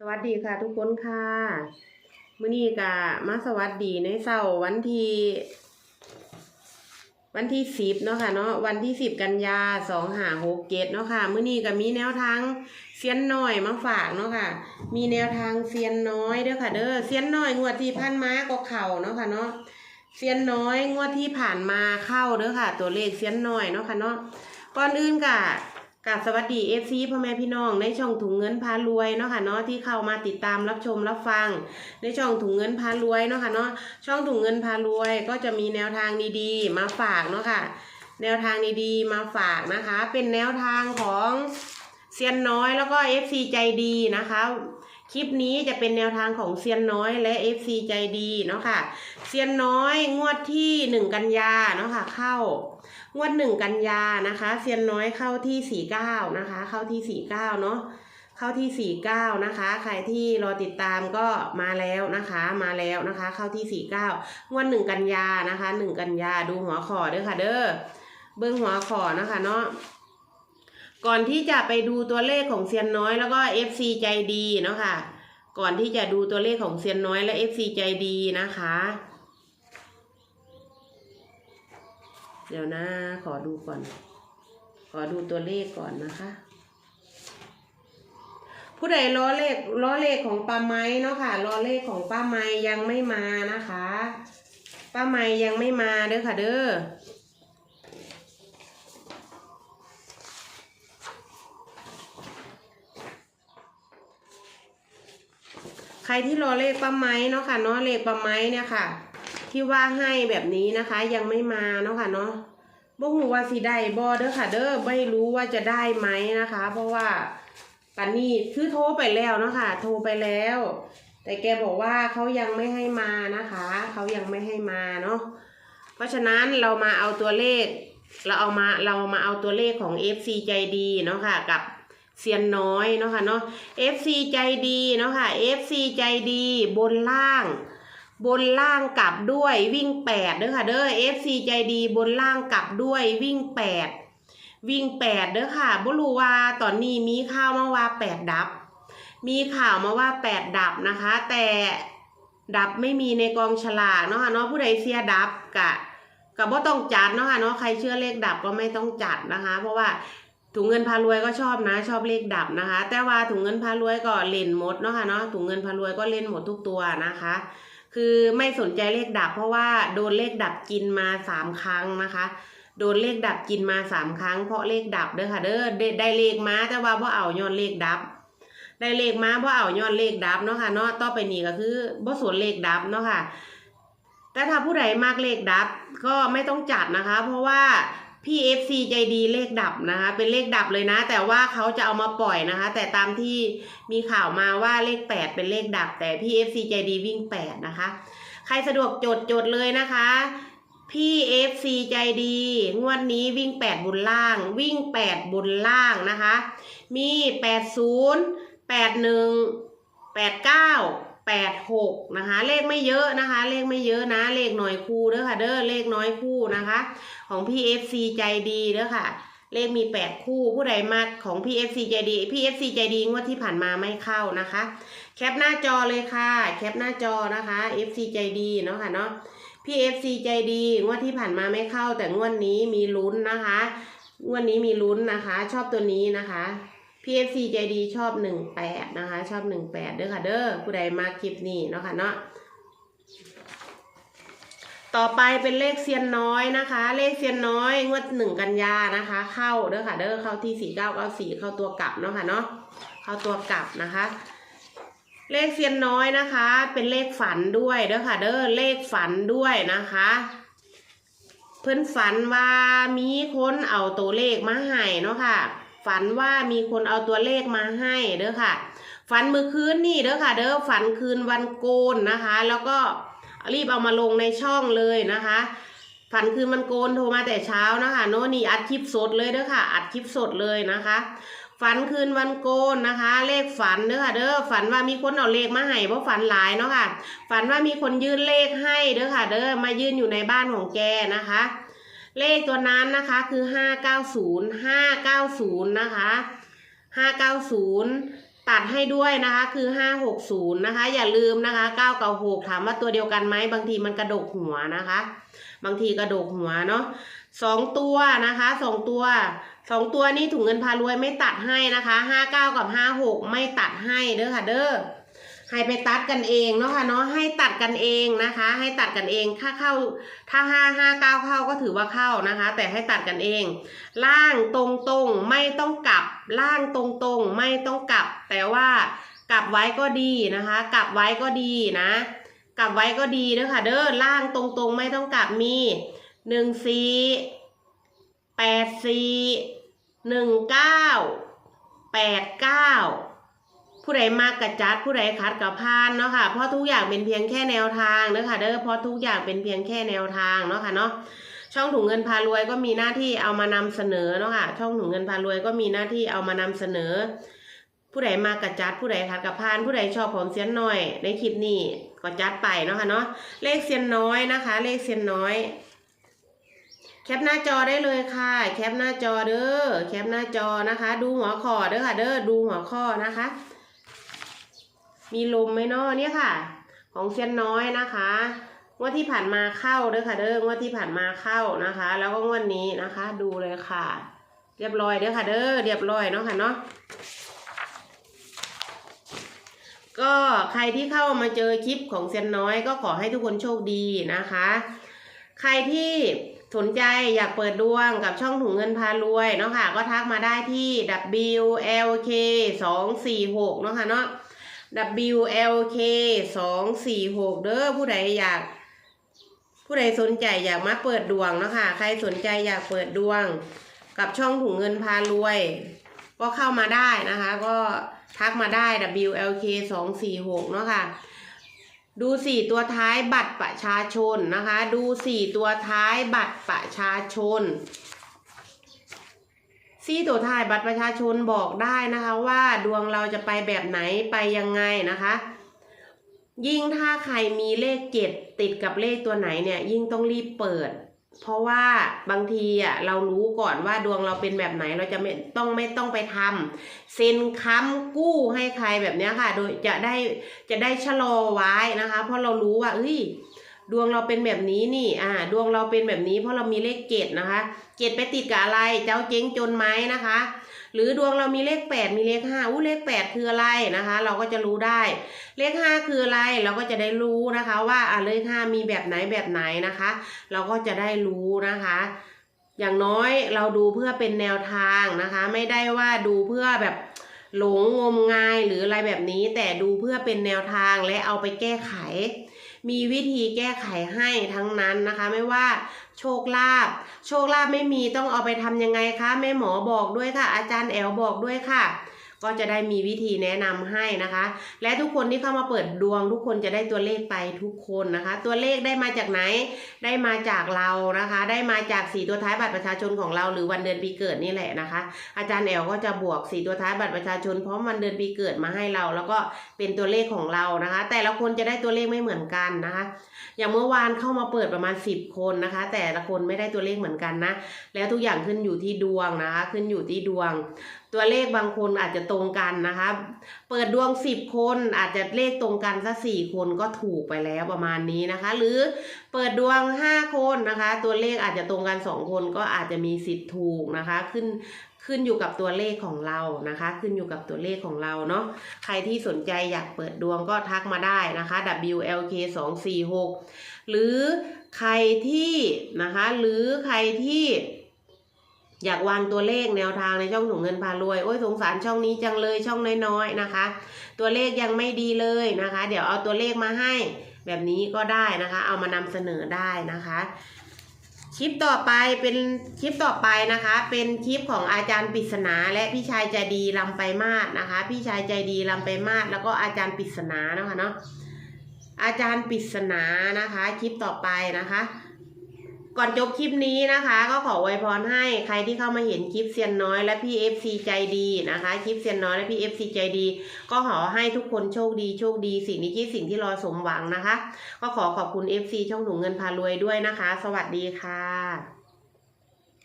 สวัสดีค่ะทุกคนค่ะมื้อนี้ก็มาสวัสดีในเสาร์วันที่วันที่สิบเนาะค่ะเนาะวันที่สิบกันยาสองหาหกเกตเนาะค่ะมื้อนี้ก็มีแนวทางเซียนน้อยมาฝากเนาะค่ะ มีแนวทางเซียนน้อยเด้อค่ะเด้อเซียนน้อยงวดที่ผ่านมาก็เข่าเนาะค่ะเนาะเซียนน้อยงวดที่ผ่านมาเข้าเด้อค่ะ ตัวเลขเซียนน้อยเนาะค่ะเนาะก่อนอื่นก็ กราบสวัสดีเอฟซีพ่อแม่พี่น้องในช่องถุงเงินพารวยเนาะค่ะเนาะที่เข้ามาติดตามรับชมรับฟัง ในช่องถุงเงินพารวยเนาะค่ะเนาะช่องถุงเงินพารวยก็จะมีแนวทางดีๆ มาฝากเนาะค่ะ แนวทางดีๆมาฝากนะคะ เป็นแนวทางของเซียนน้อยแล้วก็ FC ใจดีนะคะคลิปนี้จะเป็นแนวทางของเซียนน้อยและ FC ใจดีเนาะค่ะเซียนน้อยงวดที่หนึ่งกันยาเนาะค่ะเข้า งวดหนึ่งกันยานะคะ เซียนน้อยเข้าที่สี่เก้านะคะ เข้าที่สี่เก้าเนาะเข้าที่สี่เก้านะคะ ใครที่รอติดตามก็มาแล้วนะคะ มาแล้วนะคะ เข้าที่สี่เก้างวดหนึ่งกันยานะคะหนึ่งกันยาดูหัวขอเด้อค่ะ เด้อเบิ้องหัวขอนะคะเนาะก่อนที่จะไปดูตัวเลขของเซียนน้อยแล้วก็ FC ใจดีเนาะค่ะ ก่อนที่จะดูตัวเลขของเซียนน้อยและ FC ใจดีนะคะ เดี๋ยวนะขอดูก่อน ขอดูตัวเลขก่อนนะคะ ผู้ใดล้อเลขล้อเลขของป้าไม้เนาะค่ะล้อเลขของป้าไม้ยังไม่มานะคะ ป้าไม้ยังไม่มาเด้อค่ะเด้อใครที่รอเลขป้าไม้เนาะค่ะเนาะเลขป้าไม้เนี่ยค่ะ ที่ว่าให้แบบนี้นะคะยังไม่มาเนาะค่ะเนาะบ่ฮู้ว่าสิได้บ่เด้อค่ะ เด้อไม่รู้ว่าจะได้ไหมนะคะ เพราะว่าปันนี้คือโทรไปแล้วเนาะค่ะ โทรไปแล้ว แต่แกบอกว่าเขายังไม่ให้มานะคะเขายังไม่ให้มาเนาะเพราะฉะนั้นเรามาเอาตัวเลข เราเอามาเรามาเอาตัวเลขของ FC ใจดีเนาะค่ะกับเซียนน้อยเนาะค่ะเนาะ FC ใจดีเนาะค่ะ FC ใจดีบนล่าง บนล่างกลับด้วยวิ่งแปดเด้อค่ะเด้อ FC ใจดีบนล่างกลับด้วยวิ่งแปดวิ่งแปดเด้อค่ะบ่รู้ว่าตอนนี้มีข่าวมาว่าแปดดับ มีข่าวมาว่าแปดดับนะคะ แต่ดับไม่มีในกองฉลากเนาะค่ะเนาะผู้ใดเสียดับกะกะบ่ต้องจัดเนาะค่ะเนาะใครเชื่อเลขดับก็ไม่ต้องจัดนะคะ เพราะว่า ถุงเงินพารวยก็ชอบนะ ชอบเลขดับนะคะ แต่ว่าถุงเงินพารวยก็เล่นหมดเนาะค่ะเนาะถุงเงินพารวยก็เล่นหมดทุกตัวนะคะ คือไม่สนใจเลขดับ เพราะว่าโดนเลขดับกินมาสามครั้งนะคะโดนเลขดับกินมาสามครั้งเพราะเลขดับเด้อค่ะเด้อได้ได้เลขมาแต่ว่าพ่เอาย้อนเลขดับ ได้เลขมาพ่เอาย้อนเลขดับเนาะค่ะเนาะต่อไปนี้ก็คือบ่สนเลขดับเนาะค่ะแต่ถ้าผู้ใดมากเลขดับก็ไม่ต้องจัดนะคะ เพราะว่า พี่เอฟซีใจดีเลขดับนะคะ เป็นเลขดับเลยนะ แต่ว่าเขาจะเอามาปล่อยนะคะ แต่ตามที่มีข่าวมาว่าเลขแปดเป็นเลขดับ แต่พี่เอฟซีใจดีวิ่งแปดนะคะ ใครสะดวกจดจดเลยนะคะพี่เอฟซีใจดี งวดนี้วิ่งแปดบนล่าง วิ่งแปดบนล่างนะคะ มีแปดศูนย์แปดหนึ่งแปดเก้า แปดหกนะคะ เลขไม่เยอะนะคะ เลขไม่เยอะนะ เลขหน่อยคู่เด้อค่ะ เด้อเลขน้อยคู่นะคะ ของพี่เอฟซีใจดีเด้อค่ะ เลขมีแปดคู่ผู้ใดมาของพี่เอฟซีใจดีพี่เอฟซีใจดีงวดที่ผ่านมาไม่เข้านะคะ แคปหน้าจอเลยค่ะ แคปหน้าจอนะคะ FC ใจดีเนาะค่ะเนาะพี่ FC ใจดีงวดที่ผ่านมาไม่เข้า แต่งวดนี้มีลุ้นนะคะงวดนี้มีลุ้นนะคะ ชอบตัวนี้นะคะ พี่ FC ใจดีชอบหนึ่งแปดนะคะ ชอบหนึ่งแปดเด้อค่ะเด้อผู้ใดมาคลิปนี้เนาะค่ะเนาะต่อไปเป็นเลขเซียนน้อยนะคะ เลขเซียนน้อยงวดหนึ่งกันยานะคะ เข้าเด้อค่ะเด้อเข้าที่สี่เก้าเก้าสี่เข้าตัวกลับเนาะค่ะเนาะเข้าตัวกลับนะคะ เลขเซียนน้อยนะคะ เป็นเลขฝันด้วยเด้อค่ะเด้อเลขฝันด้วยนะคะ เพื่อนฝันว่ามีคนเอาตัวเลขมาให้เนาะค่ะ ฝันว่ามีคนเอาตัวเลขมาให้เด้อค่ะ ฝันเมื่อคืนนี่เด้อค่ะ เด้อฝันคืนวันโกนนะคะ แล้วก็รีบเอามาลงในช่องเลยนะคะ ฝันคืนมันโกนโทรมาแต่เช้านะคะโน่นนี่อัดคลิปสดเลยเด้อค่ะ อัดคลิปสดเลยนะคะ ฝันคืนวันโกนนะคะ เลขฝันเด้อค่ะ เด้อฝันว่ามีคนเอาเลขมาให้เพราะฝันหลายเนาะค่ะ ฝันว่ามีคนยื่นเลขให้เด้อค่ะ เด้อมายื่นอยู่ในบ้านของแกนะคะ เลขตัวนั้นนะคะคือห้าเก้าศูนย์ห้าเก้าศูนย์นะคะห้าเก้าศูนย์ตัดให้ด้วยนะคะคือ 560 นะคะ อย่าลืมนะคะ996ถามว่าตัวเดียวกันไหมบางทีมันกระดกหัวนะคะ บางทีกระดกหัวเนาะสองตัวนะคะสองตัวสองตัวนี้ถุงเงินพารวยไม่ตัดให้นะคะ 59 กับ 56 ไม่ตัดให้เด้อค่ะเด้อ ให้ไปตัดกันเองเนาะค่ะเนาะให้ตัดกันเองนะคะ ให้ตัดกันเองถ้าเข้าถ้าห้าห้าเก้าเข้าก็ถือว่าเข้านะคะ แต่ให้ตัดกันเอง ล่างตรงตรงๆไม่ต้องกลับ ล่างตรงตรงๆไม่ต้องกลับ แต่ว่ากลับไว้ก็ดีนะคะ กลับไว้ก็ดีนะ กลับไว้ก็ดีเด้อค่ะ เด้อล่างตรงตรงๆไม่ต้องกลับมีหนึ่งสี่แปดสี่หนึ่งเก้าแปดเก้า ผู้ใดมากกระจัดผู้ใดคัดกับพานเนาะค่ะเพราะทุกอย่างเป็นเพียงแค่แนวทางเด้อค่ะเด้อเพราะทุกอย่างเป็นเพียงแค่แนวทางเนาะค่ะเนาะช่องถุงเงินพารวยก็มีหน้าที่เอามานำเสนอเนาะค่ะช่องถุงเงินพารวยก็มีหน้าที่เอามานำเสนอ ผู้ใดมากกระจัดผู้ใดคัดกับพาน ผู้ใดชอบของเสียนน้อย ในคลิปนี้ก็จัดไปเนาะค่ะเนาะเลขเสียนน้อยนะคะ เลขเสียนน้อยแคปหน้าจอได้เลยค่ะ แคปหน้าจอเด้อ แคปหน้าจอนะคะ ดูหัวข้อเด้อค่ะ เด้อ ดูหัวข้อนะคะ มีลมไหมเนาะเนี่ยค่ะ ของเซียนน้อยนะคะงวดที่ผ่านมาเข้าเด้อค่ะเด้องวดที่ผ่านมาเข้านะคะ แล้วก็งวดนี้นะคะ ดูเลยค่ะ เรียบร้อยเด้อค่ะเด้อเรียบร้อยเนาะค่ะเนาะก็ใครที่เข้ามาเจอคลิปของเซียนน้อยก็ขอให้ทุกคนโชคดีนะคะ ใครที่สนใจอยากเปิดดวงกับช่องถุงเงินพารวยเนาะค่ะ ก็ทักมาได้ที่ WLK 2 4 6เนาะค่ะเนาะ WLK สองสี่หกเด้อผู้ใดอยาก ผู้ใดสนใจอยากมาเปิดดวงเนาะคะใครสนใจอยากเปิดดวง กับช่องถุงเงินพารวย ก็เข้ามาได้นะคะ ก็ทักมาได้ WLK สองสี่หกเนาะค่ะดูสี่ตัวท้ายบัตรประชาชนนะคะ ดูสี่ตัวท้ายบัตรประชาชน ซี่ตัวถ่ายบัตรประชาชนบอกได้นะคะว่าดวงเราจะไปแบบไหนไปยังไงนะคะ ยิ่งถ้าใครมีเลขเจ็ดติดกับเลขตัวไหนเนี่ย ยิ่งต้องรีบเปิด เพราะว่าบางทีอะเรารู้ก่อนว่าดวงเราเป็นแบบไหนเราจะไม่ต้องไม่ต้องไปทำเซ็นค้ำกู้ให้ใครแบบเนี้ยค่ะ โดยจะได้จะได้ชะลอไว้นะคะ เพราะเรารู้ว่าเอ้ย ดวงเราเป็นแบบนี้นี่ อ่า ดวงเราเป็นแบบนี้เพราะเรามีเลขเกตนะคะเกตไปติดกับอะไร เจ้าเจ๊งจนไหมนะคะ หรือดวงเรามีเลขแปดมีเลขห้าอู้เลขแปดคืออะไรนะคะ เราก็จะรู้ได้ เลขห้าคืออะไร เราก็จะได้รู้นะคะ ว่าอ่าเลขห้ามีแบบไหนแบบไหนนะคะ เราก็จะได้รู้นะคะ อย่างน้อยเราดูเพื่อเป็นแนวทางนะคะ ไม่ได้ว่าดูเพื่อแบบ หลงงมงายหรืออะไรแบบนี้ แต่ดูเพื่อเป็นแนวทางและเอาไปแก้ไข มีวิธีแก้ไขให้ทั้งนั้นนะคะ ไม่ว่าโชคลาภโชคลาภไม่มีต้องเอาไปทำยังไงคะแม่หมอบอกด้วยค่ะ อาจารย์แอลบอกด้วยค่ะ ก็จะได้มีวิธีแนะนำให้นะคะ และทุกคนที่เข้ามาเปิดดวง ทุกคนจะได้ตัวเลขไปทุกคนนะคะ ตัวเลขได้มาจากไหน ได้มาจากเรานะคะ ได้มาจากสีตัวท้ายบัตรประชาชนของเราหรือวันเดือนปีเกิดนี่แหละนะคะ อาจารย์แอลก็จะบวกสีตัวท้ายบัตรประชาชนพร้อมวันเดือนปีเกิดมาให้เรา แล้วก็เป็นตัวเลขของเรานะคะ แต่ละคนจะได้ตัวเลขไม่เหมือนกันนะคะ อย่างเมื่อวานเข้ามาเปิดประมาณ 10 คนนะคะ แต่ละคนไม่ได้ตัวเลขเหมือนกันนะ แล้วทุกอย่างขึ้นอยู่ที่ดวงนะคะ ขึ้นอยู่ที่ดวงตัวเลขบางคนอาจจะตรงกันนะคะ เปิดดวง10คนอาจจะเลขตรงกันสักสี่คนก็ถูกไปแล้วประมาณนี้นะคะ หรือเปิดดวง5คนนะคะ ตัวเลขอาจจะตรงกัน2คนก็อาจจะมีสิทธิ์ถูกนะคะ ขึ้นขึ้นอยู่กับตัวเลขของเรานะคะ ขึ้นอยู่กับตัวเลขของเราเนาะใครที่สนใจอยากเปิดดวงก็ทักมาได้นะคะ WLK 2 4 6หรือใครที่นะคะ หรือใครที่ อยากวางตัวเลขแนวทางในช่องถุงเงินพารวย โอ้ยสงสารช่องนี้จังเลยช่องน้อยๆนะคะ ตัวเลขยังไม่ดีเลยนะคะ เดี๋ยวเอาตัวเลขมาให้ แบบนี้ก็ได้นะคะ เอามานำเสนอได้นะคะคลิปต่อไปเป็นคลิปต่อไปนะคะ เป็นคลิปของอาจารย์ปริศนาและพี่ชายใจดีลำไปมาศนะคะ พี่ชายใจดีลำไปมาศแล้วก็อาจารย์ปริศนานะคะเนาะอาจารย์ปริศนานะคะ คลิปต่อไปนะคะ ก่อนจบคลิปนี้นะคะ ก็ขออวยพรให้ใครที่เข้ามาเห็นคลิปเซียนน้อยและพี่เอฟซีใจดีนะคะ คลิปเซียนน้อยและพี่เอฟซีใจดี ก็ขอให้ทุกคนโชคดีโชคดีสิ่งนี้คือสิ่งที่รอสมหวังนะคะ ก็ขอขอบคุณเอฟซีช่องหนุ่มเงินพารวยด้วยนะคะ สวัสดีค่ะ